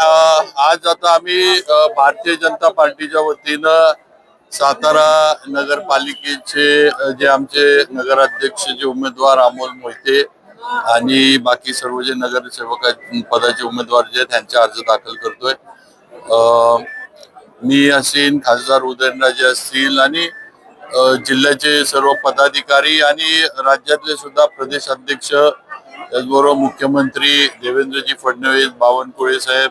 आज आता आम्ही भारतीय जनता पार्टीच्या वतीनं सातारा नगरपालिकेचे जे आमचे नगराध्यक्ष जे उमेदवार अमोल मोहिते आणि बाकी सर्व जे नगरसेवक पदाचे उमेदवार जे आहेत त्यांचे अर्ज दाखल करतोय. मी असेन खासदार उदयनराजे असतील आणि जिल्ह्याचे सर्व पदाधिकारी आणि राज्यातले सुद्धा प्रदेश अध्यक्ष त्याचबरोबर मुख्यमंत्री देवेंद्रजी फडणवीस बावनकुळे साहेब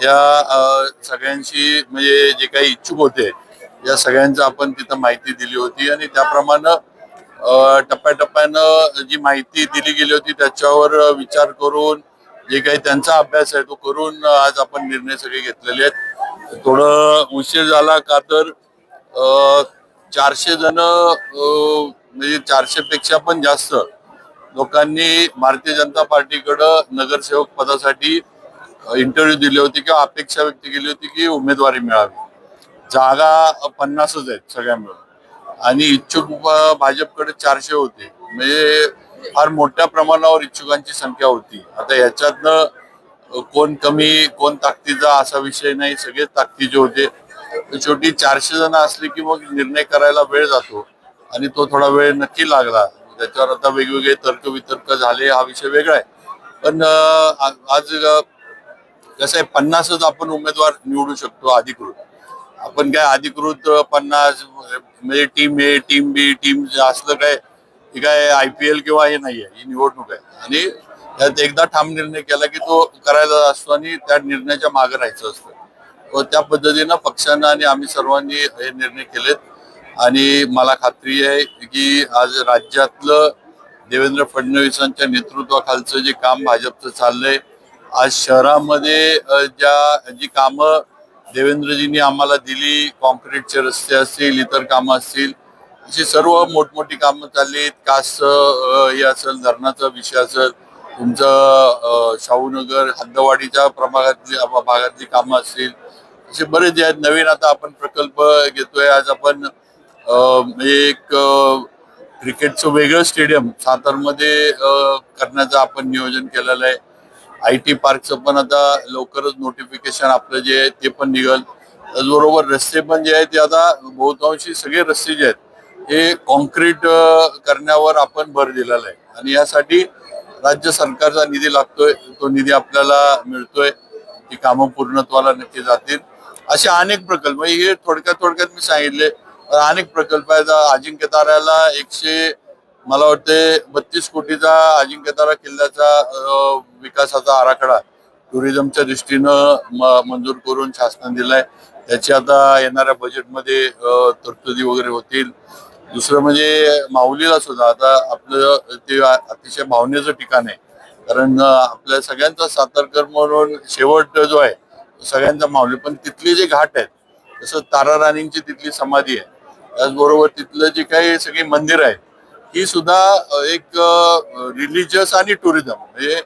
या सगळ्यांशी म्हणजे जे काही इच्छुक होते या सगळ्यांचं आपण तिथं माहिती दिली होती आणि त्याप्रमाणे टप्प्याटप्प्यानं जी माहिती दिली गेली होती त्याच्यावर विचार करून जे काही त्यांचा अभ्यास आहे तो करून आज आपण निर्णय सगळे घेतलेले आहेत. थोडं उशीर झाला का तर चारशे जण म्हणजे चारशे पेक्षा पण जास्त लोकांनी भारतीय जनता पार्टीकडं नगरसेवक पदासाठी इंटरव्ह्यू दिले होते किंवा अपेक्षा व्यक्त केली होती की उमेदवारी मिळावी. जागा पन्नासच आहेत सगळ्या मिळून आणि इच्छुक भाजपकडे चारशे होते. म्हणजे फार मोठ्या प्रमाणावर इच्छुकांची संख्या होती. आता याच्यातनं कोण कमी कोण ताकदीचा असा विषय नाही. सगळे ताकदीचे होते. शेवटी चारशे जण असले की मग निर्णय करायला वेळ जातो. आणि तो थोडा वेळ नक्की लागला. त्याच्यावर आता वेगवेगळे तर्क वितर्क झाले. हा विषय वेगळा आहे. पण आज कसं आहे पन्नासच आपण उमेदवार निवडू शकतो अधिकृत. आपण काय अधिकृत पन्नास म्हणजे team A team B team असलं काय ही काय आय पी एल किंवा हे नाही आहे ही निवडणूक आहे. आणि त्यात एकदा ठाम निर्णय केला की तो करायला असतो आणि त्या निर्णयाच्या मागे राहायचं असतं. व त्या पद्धतीनं पक्षानं आणि आम्ही सर्वांनी हे निर्णय केलेत. आणि मला खात्री आहे की आज राज्यातलं देवेंद्र फडणवीसांच्या नेतृत्वाखालचं जे काम भाजपचं चाललंय आज शहरामध्ये ज्या जी कामं देवेंद्रजींनी आम्हाला दिली कॉन्क्रीटचे रस्ते असतील इतर कामं असतील अशी सर्व मोठमोठी कामं चालली कास हे असेल धरणाचा विषय असेल तुमचं शाहूनगर हद्दवाडीच्या प्रभागातली भागातली कामं असतील असे बरेच जे आहेत. नवीन आता आपण प्रकल्प घेतोय. आज आपण म्हणजे एक क्रिकेटचं वेगळं स्टेडियम सातारमध्ये करण्याचं आपण नियोजन केलेलं आहे. आय टी पार्कचं पण आता लवकरच नोटिफिकेशन आपलं जे आहे ते पण निघल. त्याचबरोबर रस्ते पण जे आहेत ते आता बहुतांशी सगळे रस्ते जे आहेत हे कॉन्क्रीट करण्यावर आपण भर दिलेला आहे. आणि यासाठी राज्य सरकारचा निधी लागतोय. तो निधी आपल्याला मिळतोय. ती कामं पूर्णत्वाला नक्की जातील. असे अनेक प्रकल्प म्हणजे हे थोडक्यात थोडक्यात मी सांगितले अनेक प्रकल्प आहेत. अजिंक्य ताऱ्याला एकशे मला वाटते बत्तीस कोटीचा अजिंक्यतारा किल्ल्याचा विकासाचा आराखडा टुरिझमच्या दृष्टीनं म- मंजूर करून शासनाने दिलाय. त्याची आता येणाऱ्या बजेटमध्ये तरतुदी वगैरे होतील. दुसरं म्हणजे माऊलीला सुद्धा आता आपलं ते अतिशय भावनेचं ठिकाण आहे. कारण आपल्या सगळ्यांचा सातारकर म्हणून शेवट जो आहे सगळ्यांचा माऊली. पण तिथले जे घाट आहेत तसं तारा राणींची तिथली समाधी आहे. त्याचबरोबर तिथलं जे काही सगळी मंदिर आहेत ही सुद्धा एक रिलिजियस आणि टुरिझम म्हणजे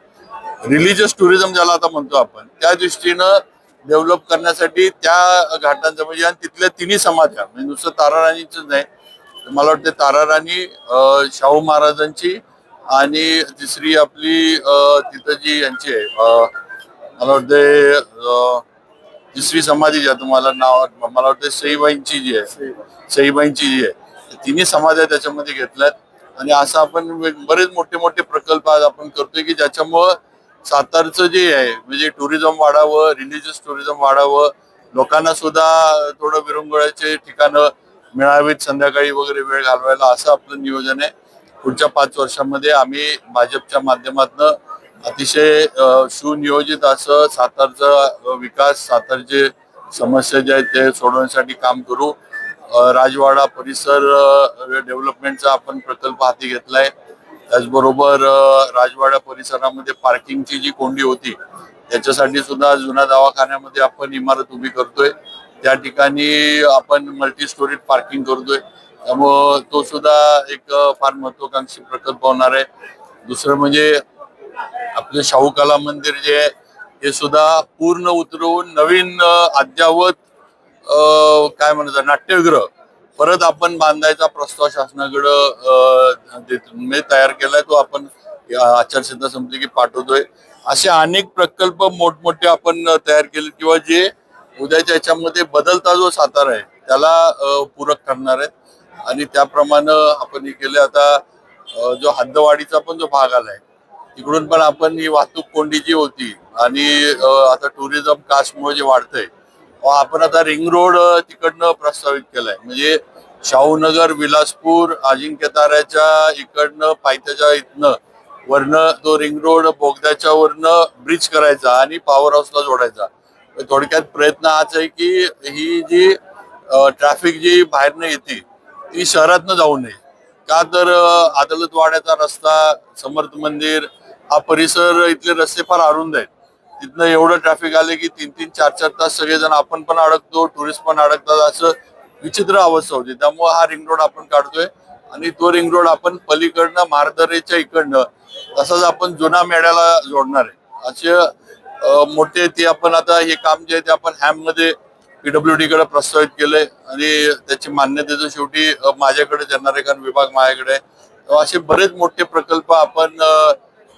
रिलिजियस टुरिझम ज्याला आता म्हणतो आपण त्या दृष्टीनं डेव्हलप करण्यासाठी त्या घाटांचं म्हणजे आणि तिथल्या तिन्ही समाध्या म्हणजे नुसतं ताराराणीच नाही तर मला वाटतं ताराराणी शाहू महाराजांची आणि तिसरी आपली तिथं जी यांची आहे मला वाटते तिसरी समाधी जी आहे तुम्हाला नाव मला वाटतं सईबाईंची जी आहे सईबाईंची जी आहे तिन्ही समाध्या त्याच्यामध्ये घेतल्यात. आणि असं आपण बरेच मोठे मोठे प्रकल्प आज आपण करतोय की ज्याच्यामुळं सातारचं जे आहे म्हणजे टुरिझम वाढावं रिलिजियस टुरिझम वाढावं लोकांना सुद्धा थोडं विरंगुळ्याचे ठिकाणं मिळावीत संध्याकाळी वगैरे वेळ घालवायला असं आपलं नियोजन आहे. पुढच्या पाच वर्षामध्ये आम्ही भाजपच्या माध्यमातून अतिशय सुनियोजित असं सातारचा विकास सातारचे समस्या जे आहेत ते सोडवण्यासाठी काम करू. राजवाडा परिसर डेव्हलपमेंटचा आपण प्रकल्प हाती घेतलाय. त्याचबरोबर राजवाडा परिसरामध्ये पार्किंगची जी कोंडी होती त्याच्यासाठी सुद्धा जुन्या दवाखान्यामध्ये आपण इमारत उभी करतोय. त्या ठिकाणी आपण मल्टी स्टोरीज पार्किंग करतोय. त्यामुळं तो सुद्धा एक फार महत्वाकांक्षी प्रकल्प होणार आहे. दुसरं म्हणजे आपलं शाहू कला मंदिर जे आहे हे सुद्धा पूर्ण उतरवून नवीन अद्यावत काय म्हणतात नाट्यगृह परत आपण बांधायचा प्रस्ताव शासनाकडं अ, म्हणजे तयार केलाय तो आपण आचारसंहिता संपली की पाठवतोय. असे अनेक प्रकल्प मोठमोठे आपण तयार केले किंवा जे उद्याच्या याच्यामध्ये बदलता जो सातारा आहे त्याला पूरक ठरणार आहेत. आणि त्याप्रमाणे आपण हे केले आता जो हद्दवाडीचा पण जो भाग आलाय तिकडून पण आपण ही वाहतूक कोंडी जी होती आणि आता टुरिझम कास्टमुळे जे वाढतंय आपण आता रिंग रोड तिकडनं प्रस्तावित केलाय. म्हणजे शाहूनगर विलासपूर अजिंक्य ताऱ्याच्या इकडनं पायथ्याच्या इथनं वरनं तो रिंग रोड बोगद्याच्या वरनं ब्रिज करायचा आणि पॉवर हाऊसला जोडायचा. थोडक्यात प्रयत्न हाच आहे की ही जी ट्रॅफिक जी बाहेरनं येते ती शहरातनं जाऊ नये. का तर आदलतवाड्याचा रस्ता समर्थ मंदिर हा परिसर इथले रस्ते फार अरुंद आहेत. तिथनं एवढं ट्रॅफिक आले की तीन तीन चार चार तास सगळेजण आपण पण अडकतो टुरिस्ट पण अडकतात असं विचित्र अवस्था होती. त्यामुळे हा रिंग रोड आपण काढतोय. आणि तो रिंग रोड आपण पलीकडनं मारदरेच्या इकडनं तसाच आपण जुना मेळ्याला जोडणार आहे. असे मोठे ते आपण आता हे काम जे आहे ते आपण हॅममध्ये पीडब्ल्यू डी कडे प्रस्तावित केलंय. आणि त्याची मान्यतेचं शेवटी माझ्याकडे कारण विभाग माझ्याकडे असे बरेच मोठे प्रकल्प आपण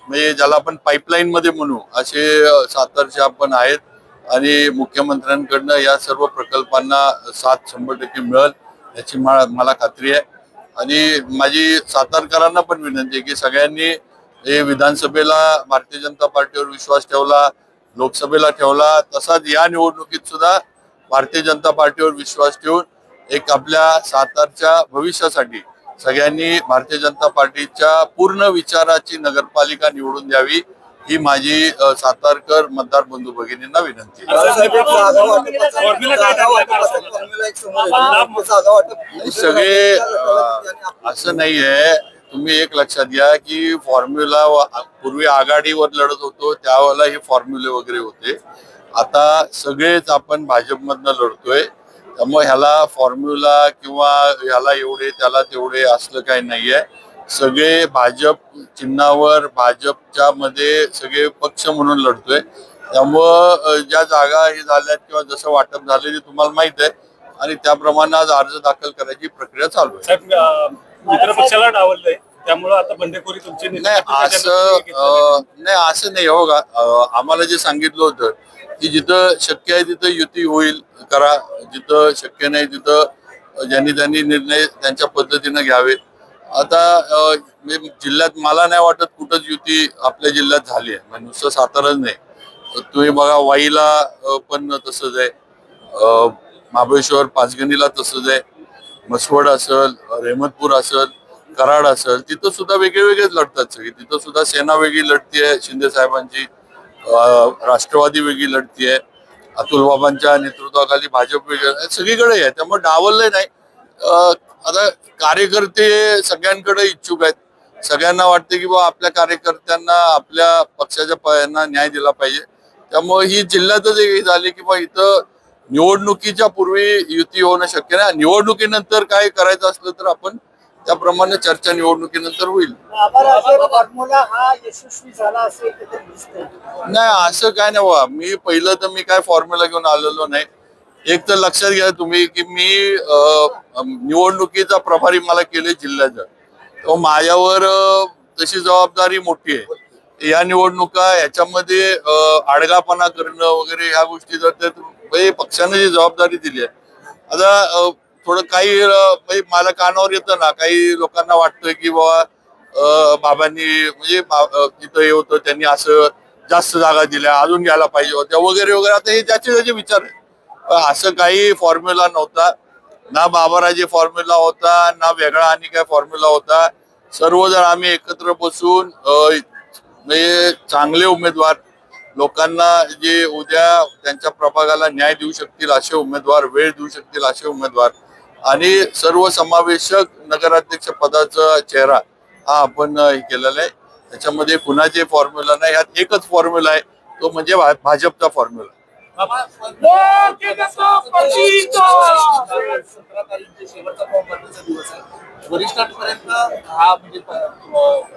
म्हणजे ज्याला आपण पाईपलाईन मध्ये म्हणू असे सातारचे आपण आहेत आणि मुख्यमंत्र्यांकडनं या सर्व प्रकल्पांना साथ शंभर टक्के मिळेल याची मा- मला खात्री आहे. आणि माझी सातारकरांना पण विनंती आहे की सगळ्यांनी हे विधानसभेला भारतीय जनता पार्टीवर विश्वास ठेवला लोकसभेला ठेवला तसाच या निवडणुकीत सुद्धा भारतीय जनता पार्टीवर विश्वास ठेवून एक आपल्या सातारच्या भविष्यासाठी सगळ्यांनी भारतीय जनता पार्टीच्या पूर्ण विचाराची नगरपालिका निवडून द्यावी ही माझी सातारकर मतदार बंधू भगिनींना विनंती सगळे असं नाहीये तुम्ही एक लक्षात घ्या की फॉर्म्युला पूर्वी आघाडीवर लढत होतो त्यावेळेला हे फॉर्म्युले वगैरे होते. आता सगळेच आपण भाजपमधनं लढतोय. त्यामुळे ह्याला फॉर्म्युला किंवा ह्याला एवढे त्याला तेवढे असलं काही नाहीये. सगळे भाजप चिन्हावर भाजपच्या मध्ये सगळे पक्ष म्हणून लढतोय. त्यामुळं ज्या जागा हे झाल्यात किंवा जसं वाटप झाले ते तुम्हाला माहीत आहे. आणि त्याप्रमाणे आज अर्ज दाखल करायची प्रक्रिया चालू आहे. मित्र पक्षाला डावललंय. त्यामुळं आता बंडखोरी तुमची नाही असं नाही. असं नाही हो का आम्हाला जे सांगितलं होतं की जिथं शक्य आहे तिथं युती होईल करा जिथं शक्य नाही तिथं ज्यांनी त्यांनी निर्णय त्यांच्या पद्धतीनं घ्यावेत आता जिल्ह्यात मला नाही वाटत कुठंच युती आपल्या जिल्ह्यात झाली आहे. म्हणजे नुसतं साताराच नाही. तुम्ही बघा वाईला पण तसंच आहे. महाबळेश्वर पाचगणीला तसंच आहे. मसवड असेल रेहमतपूर असेल कराड असेल तिथं सुद्धा वेगळे वेगळेच लढतात सगळे. तिथं सुद्धा सेना वेगळी लढतीये शिंदे साहेबांची राष्ट्रवादी वेगळी लढतीये अतुल बाबांच्या नेतृत्वाखाली भाजप वेगळं सगळीकडे आहे. त्यामुळे डावललंय नाही. आता कार्यकर्ते सगळ्यांकडे इच्छुक आहेत. सगळ्यांना वाटते की बा आपल्या कार्यकर्त्यांना आपल्या पक्षाच्या पायांना न्याय दिला पाहिजे. त्यामुळे ही जिल्ह्यातच एक झाली की बा इथं निवडणुकीच्या पूर्वी युती होणं शक्य नाही. निवडणुकीनंतर काय करायचं असलं तर आपण त्याप्रमाणे चर्चा निवडणुकीनंतर होईल. हा नाही असं काय नाही बाबा मी पहिलं तर मी काय फॉर्म्युला घेऊन आलेलो नाही. एक तर लक्षात घ्या तुम्ही की मी निवडणुकीचा प्रभारी मला केले जिल्ह्याचा. तो माझ्यावर तशी जबाबदारी मोठी आहे. या निवडणुका याच्यामध्ये आडगापणा करणं वगैरे ह्या गोष्टी जर म्हणजे पक्षाने जी जबाबदारी दिली आहे. आता थोडं काही म्हणजे मला कानावर येतं ना काही लोकांना वाटतंय की बाबा बाबांनी म्हणजे तिथं हे होतं त्यांनी असं जास्त जागा दिल्या अजून घ्यायला पाहिजे होत्या वगैरे वगैरे. आता हे ज्याचे त्याचे विचार आहे असं काही फॉर्म्युला नव्हता. ना बाबाराजे फॉर्म्युला होता ना वेगळा आणि काय फॉर्म्युला होता. सर्वजण आम्ही एकत्र बसून म्हणजे चांगले उमेदवार लोकांना जे उद्या त्यांच्या प्रभागाला न्याय देऊ शकतील असे उमेदवार वेळ देऊ शकतील असे उमेदवार आणि सर्व समावेशक नगराध्यक्ष पदाचा चेहरा हा आपण हे केलेला आहे. त्याच्यामध्ये कुणाचे फॉर्म्युला नाही ह्यात एकच फॉर्म्युला आहे तो म्हणजे भा- भाजपचा फॉर्म्युला सतरा तारीखचे शेवटचा फॉर्म भरण्याचा दिवस आहे वरिष्ठांपर्यंत हा म्हणजे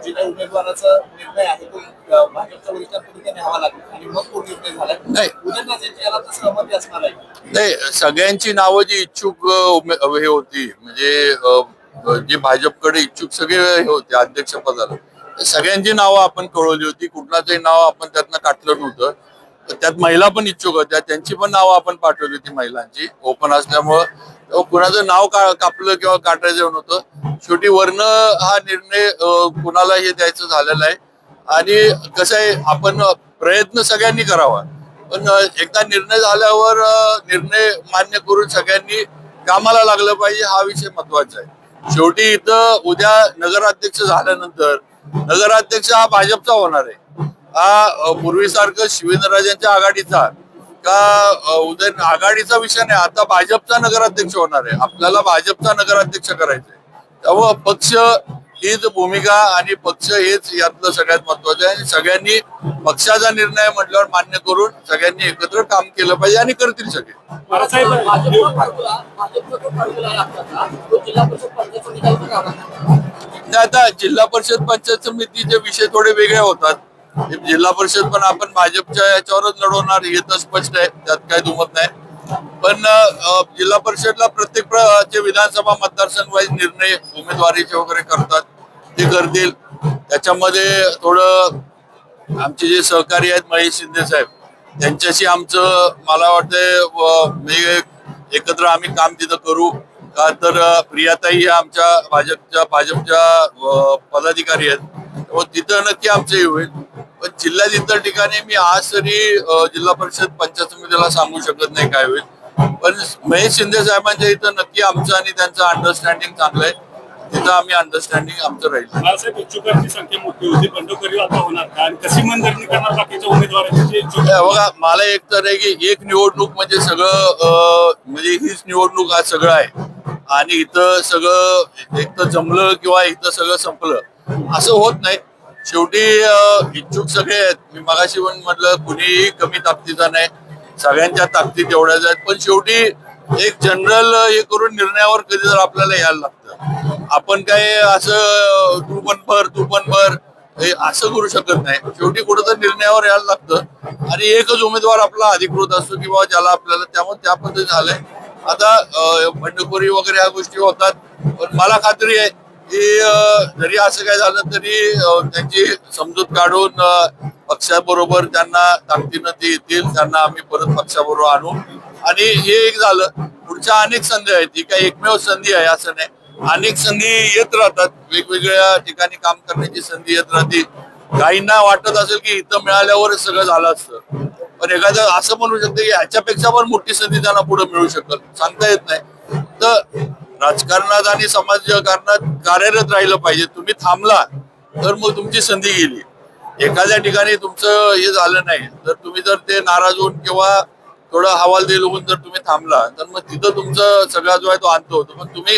जे काही उमेदवाराचा निर्णय आहे तो भाजपच्या वरिष्ठांपर्यंत न्यावा लागेल आणि मग तो निर्णय झालाय नाही. उदयनराजेंची याला तर सहमती असणार आहे. नाही सगळ्यांची नावं जी इच्छुक हे होती म्हणजे जे भाजपकडे इच्छुक सगळे हे होते अध्यक्षपदाला. सगळ्यांची नावं आपण कळवली होती कुठलाचही नाव आपण त्यातनं काढलं नव्हतं. तर त्यात महिला पण इच्छुक होत्या. त्यांची पण नावं आपण पाठवली होती महिलांची. ओपन असल्यामुळं कुणाचं नाव का कापलं किंवा काटायचं नव्हतं. शेवटी वर्ण हा निर्णय कुणाला हे द्यायचं झालेला आहे. आणि कसं आहे आपण प्रयत्न सगळ्यांनी करावा. पण एकदा निर्णय झाल्यावर निर्णय मान्य करून सगळ्यांनी कामाला लागलं पाहिजे हा विषय महत्त्वाचा आहे. शेवटी इथं उद्या नगराध्यक्ष झाल्यानंतर नगराध्यक्ष हा भाजपचा होणार आहे. हा पूर्वीसारखं शिवेंद्रराजांच्या आघाडीचा का उदय आघाडीचा विषय नाही आता भाजपचा नगराध्यक्ष होणार आहे. आपल्याला भाजपचा नगराध्यक्ष करायचा आहे त्यामुळं पक्ष हीच भूमिका आणि पक्ष हेच यातलं सगळ्यात महत्वाचं आहे. आणि सगळ्यांनी पक्षाचा निर्णय म्हटल्यावर मान्य करून सगळ्यांनी एकत्र काम केलं पाहिजे आणि करतील सगळे. नाही, आता जिल्हा परिषद पंचायत समितीचे विषय थोडे वेगळे होतात. जिल्हा परिषद पण आपण भाजपच्या याच्यावरच लढवणार हे तर स्पष्ट आहे त्यात काही दुमत नाही. पण जिल्हा परिषदला प्रत्येक विधानसभा मतदारसंघ वाईज निर्णय उमेदवारीचे वगैरे करतात ते करतील. त्याच्यामध्ये थोडं आमचे जे सहकारी आहेत महेश शिंदे साहेब त्यांच्याशी आमचं मला वाटतंय एकत्र आम्ही काम तिथं करू. का तर प्रियाताई ह्या आमच्या भाजपच्या भाजपच्या पदाधिकारी आहेत. हो, तिथं नक्की आमचं होईल. पण जिल्ह्यात इतर ठिकाणी मी आज तरी जिल्हा परिषद पंचायत समितीला सांगू शकत नाही काय होईल. पण महेश शिंदे साहेबांच्या इथं नक्की आमचं आणि त्यांचं अंडरस्टँडिंग चांगलं आहे. तिथं आम्ही अंडरस्टँडिंग आमचं राहील. बाळासाहेब इच्छुकांची संख्या मोठी होती. बंडखोरी आता होणार का? आणि कशी मनधरणी करणार बाकीच्या उमेदवारांची जे इच्छुक बघा मला एक तर आहे की एक निवडणूक म्हणजे सगळं म्हणजे हीच निवडणूक आज सगळं आहे. आणि इथं सगळं एक तर जमलं किंवा इथं सगळं संपलं असं होत नाही. शेवटी इच्छुक सगळे आहेत. मी मगाशी पण म्हटलं कुणीही कमी ताकदीचा नाही. सगळ्यांच्या ताकदी एवढ्याच आहेत. पण शेवटी एक जनरल हे करून निर्णयावर कधी जर आपल्याला यायला लागतं. आपण काय असं तू पण भर तू पण भर हे असं करू शकत नाही. शेवटी कुठं निर्णयावर यायला लागतं. आणि एकच उमेदवार आपला अधिकृत असतो किंवा ज्याला आपल्याला त्यामुळे त्या पद्धतीने झालंय. आता बंडखोरी वगैरे ह्या गोष्टी होतात. पण मला खात्री आहे की जरी असं काय झालं तरी त्यांची समजूत काढून पक्षाबरोबर त्यांना ताकदीनं ते येतील त्यांना आम्ही परत पक्षाबरोबर आणू. आणि हे एक झालं. पुढच्या अनेक संधी आहेत. ही काही एकमेव संधी आहे असं नाही. अनेक संधी येत राहतात. वेगवेगळ्या ठिकाणी काम करण्याची संधी येत राहते काहींना वाटत असेल की इथं मिळाल्यावर सगळं झालं असतं. पण एखादं असं म्हणू शकतं की ह्याच्यापेक्षा पण मोठी संधी त्यांना पुढे मिळू शकल. सांगता येत नाही. तर राजकारणात आणि समाजकारणात कार्यरत राहिलं पाहिजे. तुम्ही थांबला तर मग तुमची संधी गेली. एखाद्या ठिकाणी तुमचं हे झालं नाही तर तुम्ही जर ते नाराज होऊन किंवा थोडं हवालदिल होऊन जर तुम्ही थांबला तर मग तिथं तुमचा सगळा जो आहे तो अंत होतो. पण तुम्ही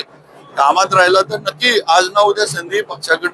कामात राहिला तर नक्की आज ना उद्या संधी पक्षाकडे